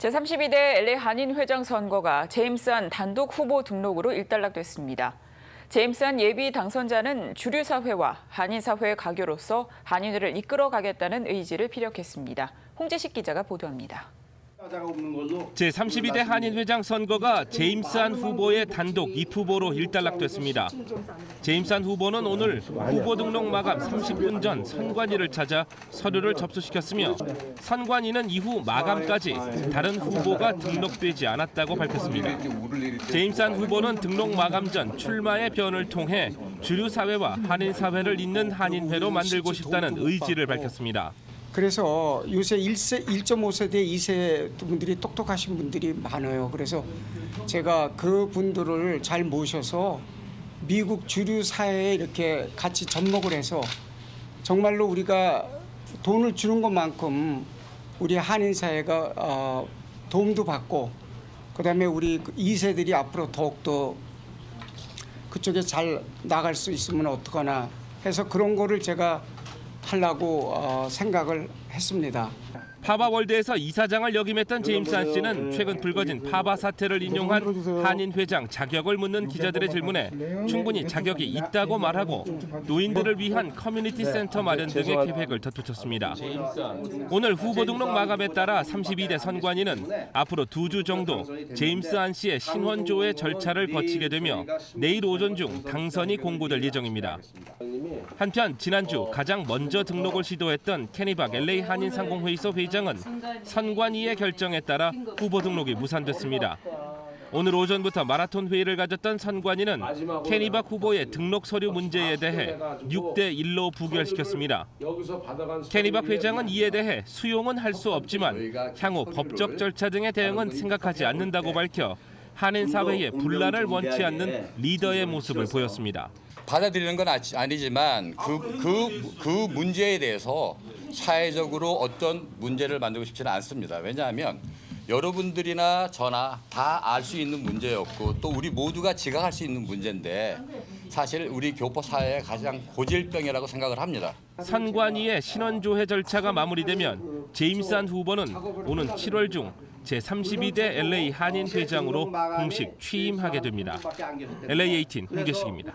제32대 LA 한인회장 선거가 제임스한 단독 후보 등록으로 일단락됐습니다. 제임스한 예비 당선자는 주류 사회와 한인 사회의 가교로서 한인회를 이끌어가겠다는 의지를 피력했습니다. 홍재식 기자가 보도합니다. 제32대 한인회장 선거가 제임스한 후보의 단독 2후보로 일단락됐습니다. 제임스한 후보는 오늘 후보 등록 마감 30분 전 선관위를 찾아 서류를 접수시켰으며 선관위는 이후 마감까지 다른 후보가 등록되지 않았다고 밝혔습니다. 제임스한 후보는 등록 마감 전 출마의 변을 통해 주류 사회와 한인 사회를 잇는 한인회로 만들고 싶다는 의지를 밝혔습니다. 그래서 요새 1세, 1.5세대, 2세 분들이 똑똑하신 분들이 많아요. 그래서 제가 그 분들을 잘 모셔서 미국 주류 사회에 이렇게 같이 접목을 해서 정말로 우리가 돈을 주는 것만큼 우리 한인 사회가 어, 도움도 받고 그다음에 우리 2세들이 앞으로 더욱더 그쪽에 잘 나갈 수 있으면 어떡하나 해서 그런 거를 제가 하려고 어, 생각을 했습니다. 파바월드에서 이사장을 역임했던 제임스 한 씨는 최근 불거진 파바 사태를 인용한 한인 회장 자격을 묻는 기자들의 질문에 충분히 자격이 있다고 말하고 노인들을 위한 커뮤니티 센터 마련 등의 계획을 덧붙였습니다. 오늘 후보 등록 마감에 따라 32대 선관위는 앞으로 두 주 정도 제임스 한 씨의 신원조회 절차를 거치게 되며 내일 오전 중 당선이 공고될 예정입니다. 한편 지난주 가장 먼저 등록을 시도했던 케니박 LA 한인 상공회의소 회장 은 선관위의 결정에 따라 후보 등록이 무산됐습니다. 오늘 오전부터 마라톤 회의를 가졌던 선관위는 케니박 후보의 등록 서류 문제에 대해 6대 1로 부결시켰습니다. 케니박 회장은 이에 대해 수용은 할 수 없지만 향후 법적 절차 등의 대응은 생각하지 않는다고 밝혀 한인 사회의 분란을 원치 않는 리더의 모습을 보였습니다. 받아들이는 건 아니지만 그, 그, 그 문제에 대해서 사회적으로 어떤 문제를 만들고 싶지는 않습니다. 왜냐하면 여러분들이나 저나 다 알 수 있는 문제였고 또 우리 모두가 지각할 수 있는 문제인데 사실 우리 교포 사회의 가장 고질병이라고 생각을 합니다. 선관위의 신원조회 절차가 마무리되면 제임스 한 후보는 오는 7월 중 제32대 LA 한인 회장으로 공식 취임하게 됩니다. LA 18 홍계식입니다.